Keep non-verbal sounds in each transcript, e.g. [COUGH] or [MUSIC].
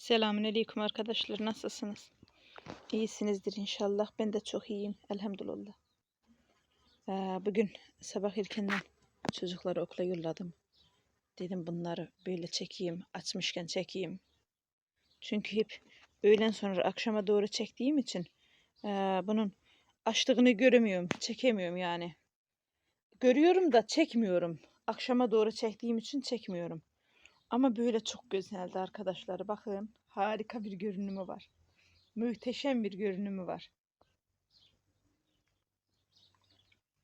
Selamünaleyküm arkadaşlar. Nasılsınız? İyisinizdir inşallah. Ben de çok iyiyim. Elhamdülillah. Ee, bugün sabah erkenden çocukları okula yolladım. Dedim bunları böyle çekeyim. Açmışken çekeyim. Çünkü hep öğlen sonra akşama doğru çektiğim için ee, bunun açlığını göremiyorum. Çekemiyorum yani. Görüyorum da çekmiyorum. Akşama doğru çektiğim için çekmiyorum. Ama böyle çok güzeldi arkadaşlar. Bakın harika bir görünümü var. Muhteşem bir görünümü var.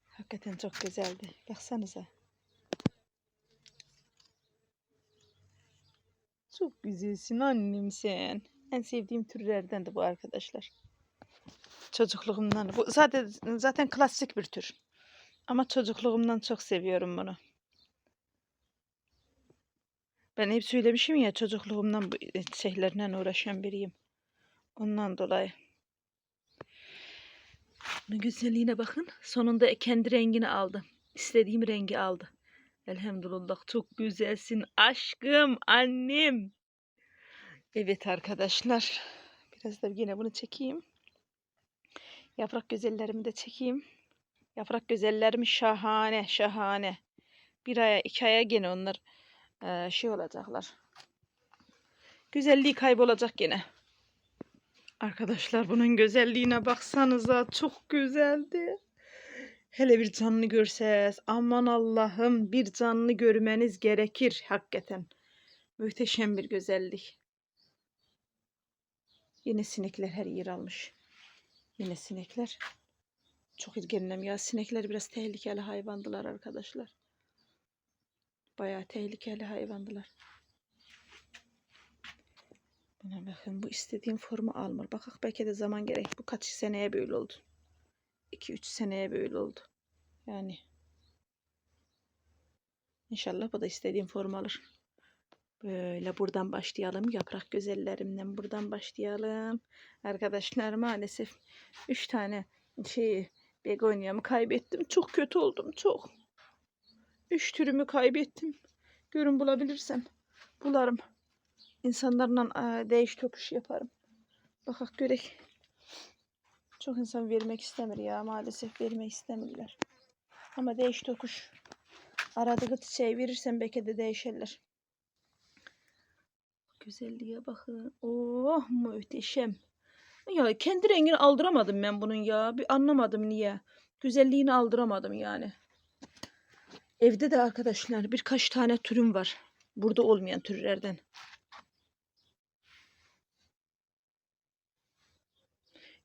Hakikaten çok güzeldi. Baksanıza. Çok güzelsin annem sen. En sevdiğim türlerden de bu arkadaşlar. Çocukluğumdan. Bu zaten zaten klasik bir tür. Ama çocukluğumdan çok seviyorum bunu. Ben hep söylemişim ya çocukluğumdan bu şeylerle uğraşan biriyim. Ondan dolayı. Bunun güzelliğine bakın. Sonunda kendi rengini aldı. İstediğim rengi aldı. Elhamdülillah çok güzelsin aşkım annem. Evet arkadaşlar. Biraz da yine bunu çekeyim. Yaprak güzellerimi de çekeyim. Yaprak güzellerimi şahane şahane. Bir aya iki aya gene onlar eee, şey olacaklar. Güzelliği kaybolacak yine. Arkadaşlar bunun güzelliğine baksanıza çok güzeldi. Hele bir canlı görseniz aman Allah'ım bir canlı görmeniz gerekir hakikaten. Muhteşem bir güzellik. Yine sinekler her yer almış. Yine sinekler. Çok ilgilenim ya. Sinekler biraz tehlikeli hayvandılar arkadaşlar. Bayağı tehlikeli hayvandılar. Buna bakın bu istediğim formu almır. Bakak belki de zaman gerek. Bu kaç seneye böyle oldu. 2-3 seneye böyle oldu. Yani İnşallah bu da istediğim formu alır. Böyle buradan başlayalım. Yaprak güzellerimden buradan başlayalım. Arkadaşlar maalesef 3 tane şey begonyamı kaybettim. Çok kötü oldum. Çok. Üç türümü kaybettim. Görün bulabilirsem bularım. İnsanlarla eee, değiş tokuş yaparım. Bakak görek. Çok insan vermek istemir ya. Maalesef vermek istemirler. Ama değiş tokuş. Aradığı çiçeği verirsen belki de değişirler. Güzelliğe bakın. Oh muhteşem. Ya kendi rengini aldıramadım ben bunun ya. Bir anlamadım niye. Güzelliğini aldıramadım yani. Evde de arkadaşlar birkaç tane türüm var. Burada olmayan türlerden.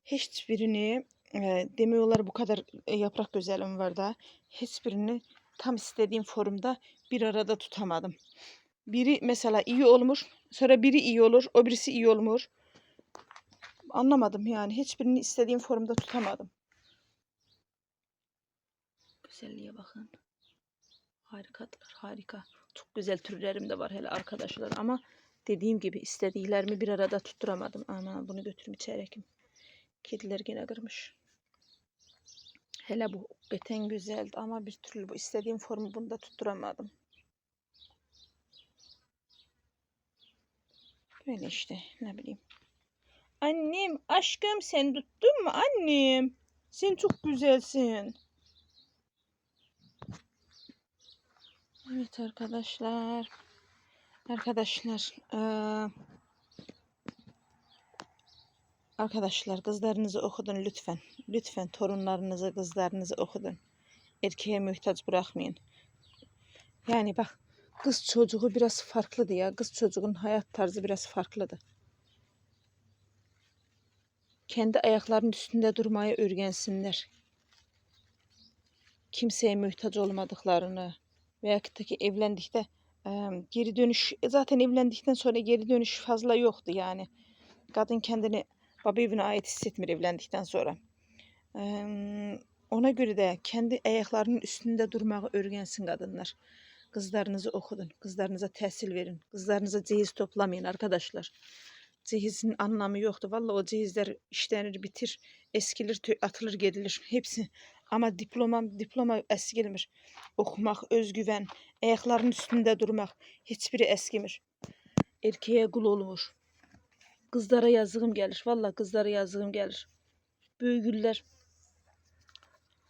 Hiçbirini e, demiyorlar bu kadar e, yaprak güzelim var da hiçbirini tam istediğim formda bir arada tutamadım. Biri mesela iyi olmuş, sonra biri iyi olur, o birisi iyi olmuş. Anlamadım yani. Hiçbirini istediğim formda tutamadım. Güzelliğe bakın. Harikadılar, harika. Çok güzel türlerim de var hele arkadaşlar ama dediğim gibi istediklerimi bir arada tutturamadım. Ama bunu götürüm içerekim. Kediler yine kırmış. Hele bu beten güzeldi ama bir türlü bu istediğim formu bunda tutturamadım. Böyle işte ne bileyim. Annem aşkım sen tuttun mu annem? Sen çok güzelsin. Evet arkadaşlar. Arkadaşlar. eee, arkadaşlar kızlarınızı okudun lütfen. Lütfen torunlarınızı kızlarınızı okudun. Erkeğe muhtaç bırakmayın. Yani bak kız çocuğu biraz farklıdı ya. Kız çocuğun hayat tarzı biraz farklıdı. Kendi ayaklarının üstünde durmayı öğrensinler. Kimseye muhtaç olmadıklarını veya ki evlendikte em, geri dönüş zaten evlendikten sonra geri dönüş fazla yoktu yani. Kadın kendini baba evine ait hissetmiyor evlendikten sonra. Em, ona göre de kendi ayaklarının üstünde durmayı öğrensin kadınlar. Kızlarınızı okudun. Kızlarınıza tehsil verin. Kızlarınıza cehiz toplamayın arkadaşlar. Cehizin anlamı yoktu. Vallahi o cehizler işlenir bitir. Eskilir atılır gidilir. Hepsi ama diploma diploma eskilmir. Okumak, özgüven, ayaklarının üstünde durmak hiçbiri eskimir. Erkeğe kul olunur. Kızlara yazığım gelir. Vallahi kızlara yazığım gelir. Büyügüller.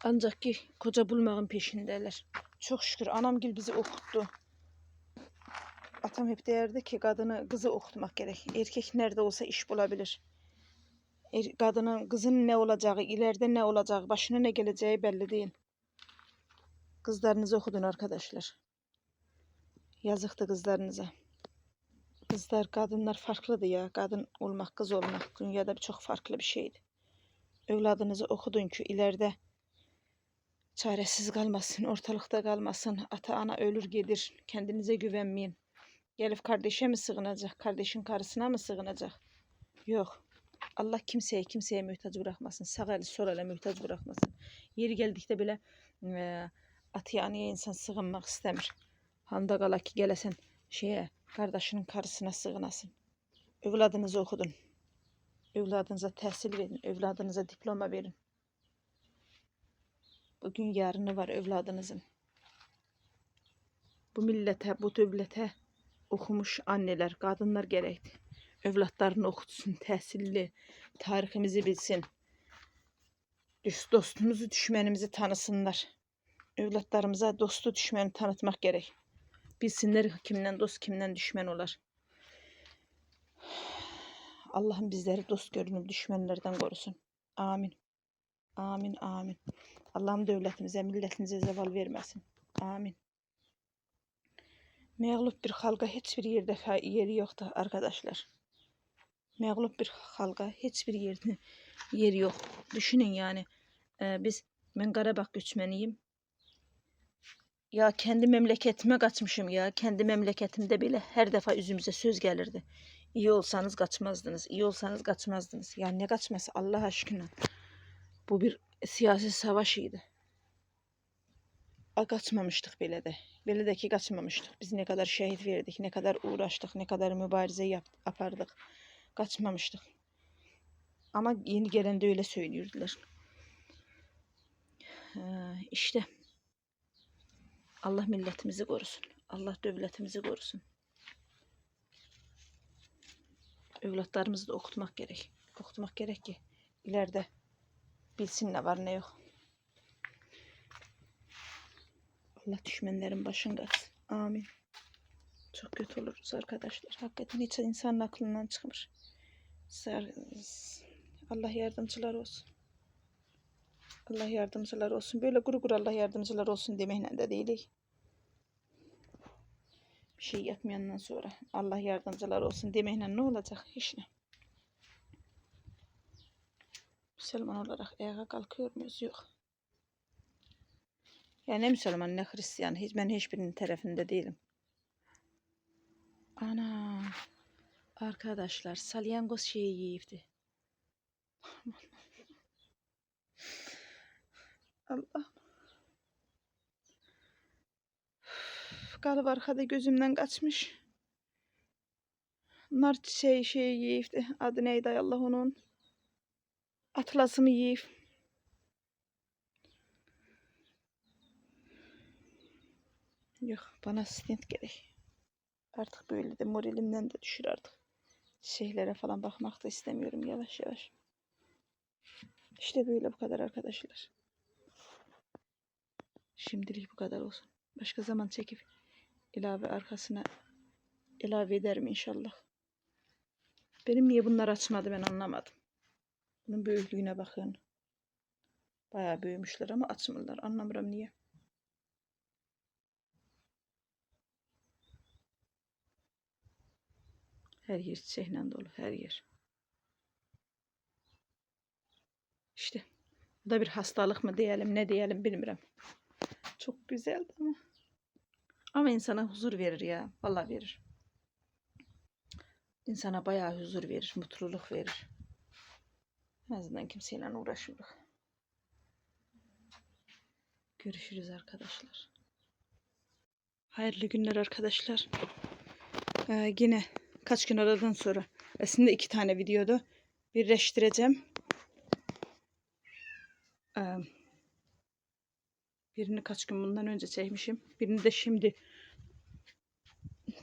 Ancak ki koca bulmağın peşindeler. Çok şükür anamgil bizi okuttu. Atam hep derdi ki kadını kızı okutmak gerek. Erkek nerede olsa iş bulabilir. Er, kadının kızın ne olacağı, ileride ne olacağı, başına ne geleceği belli değil. Kızlarınızı okudun arkadaşlar. Yazıktı kızlarınıza. Kızlar, kadınlar farklıdır ya. Kadın olmak, kız olmak dünyada çok farklı bir şeydi. Evladınızı okudun ki ileride çaresiz kalmasın, ortalıkta kalmasın. Ata ana ölür gelir. Kendinize güvenmeyin. Gelip kardeşe mi sığınacak? Kardeşin karısına mı sığınacak? Yok. Allah kimseye kimseye muhtaç bırakmasın. Sağ eli sol ele muhtaç bırakmasın. Yeri geldikte bile e, atyanıya insan sığınmak istemir. Handa kala ki gelesen şeye kardeşinin karısına sığınasın. Evladınızı okudun. Evladınıza tahsil verin. Evladınıza diploma verin. Bugün yarını var evladınızın. Bu millete, bu devlete okumuş anneler, kadınlar gerekti. Evlatlarını okutsun, tahsilli, tarihimizi bilsin. Düş, dostumuzu, düşmanımızı tanısınlar. Evlatlarımıza dostu, düşmanı tanıtmak gerek. Bilsinler kimden dost, kimden düşman olar. Allah'ım bizleri dost görünüp düşmanlardan korusun. Amin. Amin, amin. Allah'ım devletimize, milletimize zeval vermesin. Amin. Məğlub bir xalqa heç bir yerdə yeri yoxdur arkadaşlar. Məğlub bir xalqa heç bir yerdə yeri yox. Düşünün yani e, biz ben Qarabağ göçmeniyim. Ya kendi memleketime kaçmışım ya. Kendi memleketimde bile her defa yüzümüze söz gelirdi. İyi olsanız kaçmazdınız. iyi olsanız kaçmazdınız. Ya ne kaçması Allah aşkına. Bu bir siyasi savaşıydı. A, Kaçmamıştık belə də. Belə də ki, qaçmamışdıq. Biz nə qədər şəhid verdik, nə qədər uğraşdıq, nə qədər mübarizə apardıq. Qaçmamışdıq. Ama yeni gelende öyle söylüyordular. Ee, işte Allah milletimizi korusun. Allah devletimizi korusun. Evlatlarımızı da okutmak gerek. Okutmak gerek ki ileride bilsin ne var ne yok. Allah düşmanların başını katsın. Amin. Çok kötü oluruz arkadaşlar. Hakikaten hiç insanın aklından çıkmış. Allah yardımcılar olsun. Allah yardımcılar olsun. Böyle kuru kuru Allah yardımcılar olsun demekle de değil. Bir şey yapmayandan sonra Allah yardımcılar olsun demekle ne olacak? Hiç ne. Müslüman olarak ayağa kalkıyor muyuz? Yok. Yani ne Müslüman ne Hristiyan. Hiç, ben hiçbirinin tarafında değilim. Ana. Arkadaşlar salyangoz şeyi yiyipti. Allah. Galiba arkada gözümden kaçmış. Nar çiçeği şey yiyipti. Adı neydi Allah onun? Atlasımı yiyip. Yok bana stent gerek. Artık böyle de moralimden de düşür artık. Şeylere falan bakmak da istemiyorum yavaş yavaş. İşte böyle bu kadar arkadaşlar. Şimdilik bu kadar olsun. Başka zaman çekip ilave arkasına ilave ederim inşallah. Benim niye bunlar açmadı ben anlamadım. Bunun büyüklüğüne bakın. Bayağı büyümüşler ama açmırlar. Anlamıyorum niye. Her yer çiçekle dolu. Her yer. İşte. Bu da bir hastalık mı diyelim ne diyelim bilmiyorum. Çok güzeldi ama. Ama insana huzur verir ya. Vallahi verir. İnsana bayağı huzur verir. Mutluluk verir. En azından kimseyle uğraşmıyoruz. Görüşürüz arkadaşlar. Hayırlı günler arkadaşlar. Ee, yine kaç gün aradan sonra aslında iki tane videoda birleştireceğim. Ee, birini kaç gün bundan önce çekmişim. Birini de şimdi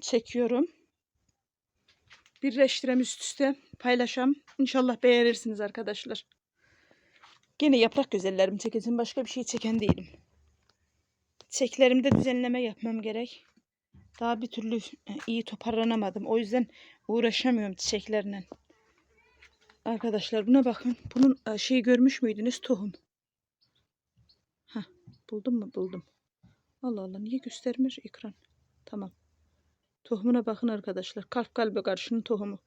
çekiyorum. birleştirem üst üste paylaşam. İnşallah beğenirsiniz arkadaşlar. Gene yaprak güzellerimi çekeceğim. Başka bir şey çeken değilim. Çiçeklerimde düzenleme yapmam gerek. Daha bir türlü e, iyi toparlanamadım. O yüzden uğraşamıyorum çiçeklerle. Arkadaşlar buna bakın. Bunun e, şeyi görmüş müydünüz? Tohum. Hah, buldum mu? Buldum. Allah Allah niye göstermiyor ekran? Tamam. Tohumuna bakın arkadaşlar. Kalp kalbe karşının tohumu.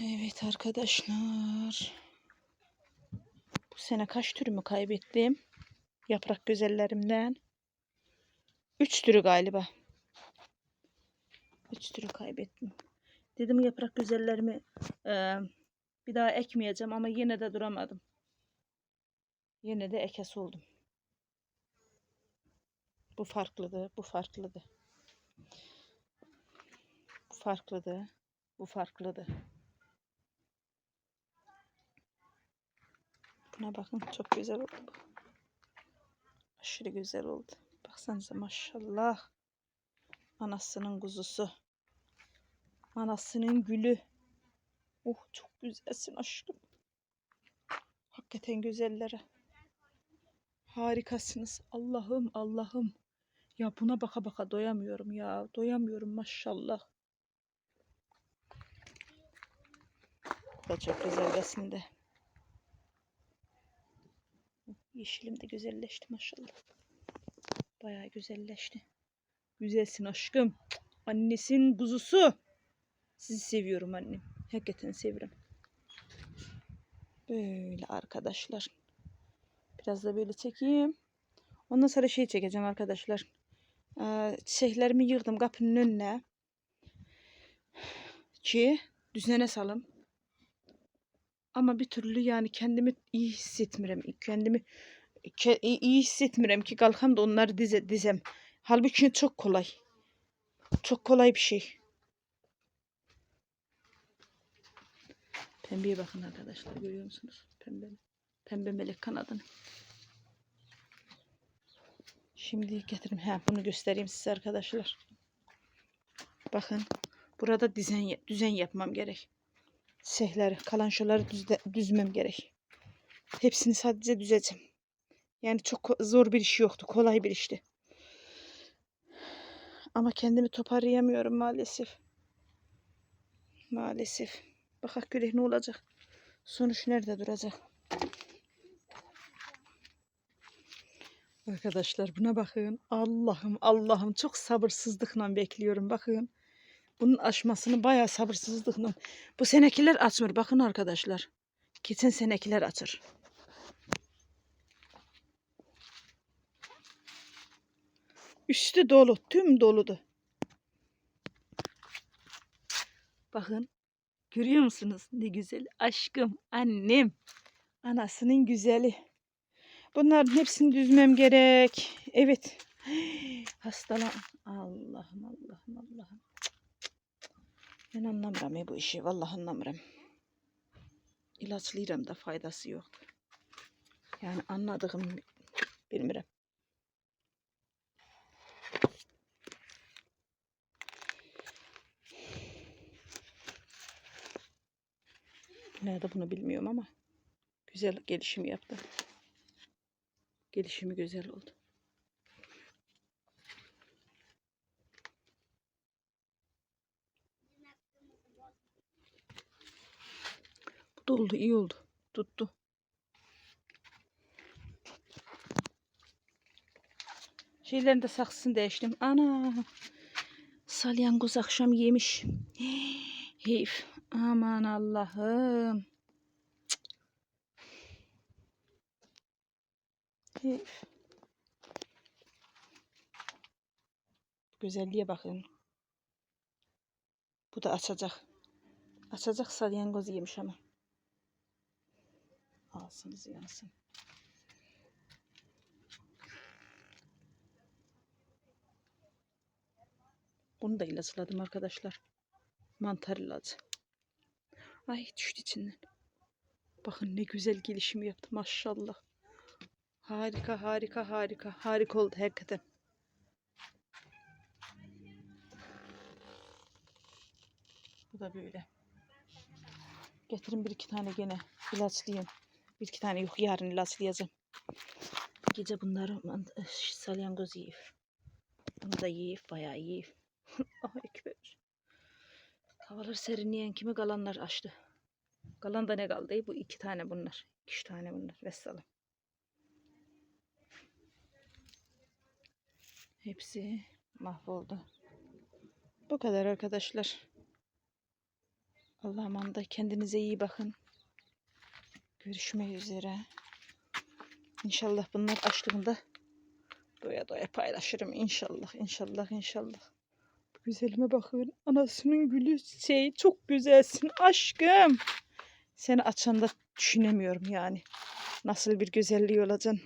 Evet arkadaşlar. Bu sene kaç türümü kaybettim? Yaprak güzellerimden. Üç türü galiba. Üç türü kaybettim. Dedim yaprak güzellerimi eee, bir daha ekmeyeceğim ama yine de duramadım. Yine de ekes oldum. Bu farklıdı, bu farklıdı. Bu farklıdı, bu farklıdı. Buna bakın çok güzel oldu. Aşırı güzel oldu. Baksanıza maşallah. Anasının kuzusu. Anasının gülü. Oh çok güzelsin aşkım. Hakikaten güzellere. Harikasınız. Allah'ım Allah'ım. Ya buna baka baka doyamıyorum ya. Doyamıyorum maşallah. Da çok güzel resimde. Yeşilim de güzelleşti maşallah. Bayağı güzelleşti. Güzelsin aşkım. Annesin kuzusu. Sizi seviyorum annem. Hakikaten seviyorum. Böyle arkadaşlar. Biraz da böyle çekeyim. Ondan sonra şey çekeceğim arkadaşlar. Ee, çiçeklerimi yığdım kapının önüne. Ki düzene salım. Ama bir türlü yani kendimi iyi hissetmirem. Kendimi ke- iyi hissetmirem ki kalkam da onları dize, dizem. Halbuki çok kolay. Çok kolay bir şey. Pembeye bakın arkadaşlar görüyor musunuz? Pembe, pembe melek kanadını. Şimdi getirin. Ha, bunu göstereyim size arkadaşlar. Bakın. Burada düzen, ya- düzen yapmam gerek. Sehleri, kalanşoları düzde, düzmem gerek. Hepsini sadece düzeceğim. Yani çok zor bir iş yoktu. Kolay bir işti. Ama kendimi toparlayamıyorum maalesef. Maalesef. Bakak görek ne olacak. Sonuç nerede duracak? Arkadaşlar buna bakın. Allah'ım Allah'ım çok sabırsızlıkla bekliyorum. Bakın. Bunun açmasını bayağı sabırsızlıkla. Bu senekiler açmıyor. Bakın arkadaşlar. Geçen senekiler açır. Üstü dolu. Tüm doludu. Bakın. Görüyor musunuz? Ne güzel. Aşkım. Annem. Anasının güzeli. Bunların hepsini düzmem gerek. Evet. Hastalan. Allah'ım Allah'ım Allah'ım. Ben anlamıram ya bu işi. Vallahi anlamıram. İlaçlayıram da faydası yok. Yani anladığım bilmirəm. Nerede bunu bilmiyorum ama güzel gelişim yaptı. Gelişimi güzel oldu. Bu da oldu, iyi oldu. Tuttu. Şeylerin de saksısını değiştim. Ana. Salyangoz akşam yemiş. [GASPS] Heyf. Aman Allah'ım. Güzelliğe bakın. Bu da açacak. Açacak salyangoz yemiş ama. Alsınız yansın. Bunu da ilaçladım arkadaşlar. Mantar ilacı. Ay düştü içinden. Bakın ne güzel gelişim yaptı maşallah. Harika harika harika. Harika oldu hakikaten. Bu da böyle. Getirin bir iki tane gene ilaçlayayım. Bir iki tane yok yarın ilaçlayacağım. Gece bunları salyangoz yiyip. Bunu da yiyip bayağı yiyip. ekber. [LAUGHS] Havalar serinleyen kimi kalanlar açtı. Kalan da ne kaldı? Bu iki tane bunlar. İki tane bunlar. Vesselam. Hepsi mahvoldu. Bu kadar arkadaşlar. Allah'a emanet. Kendinize iyi bakın. Görüşmek üzere. İnşallah bunlar açtığında doya doya paylaşırım. İnşallah, inşallah, inşallah. Güzelime bakın. Anasının gülü şey çok güzelsin aşkım. Seni açanda düşünemiyorum yani. Nasıl bir güzelliği olacaksın.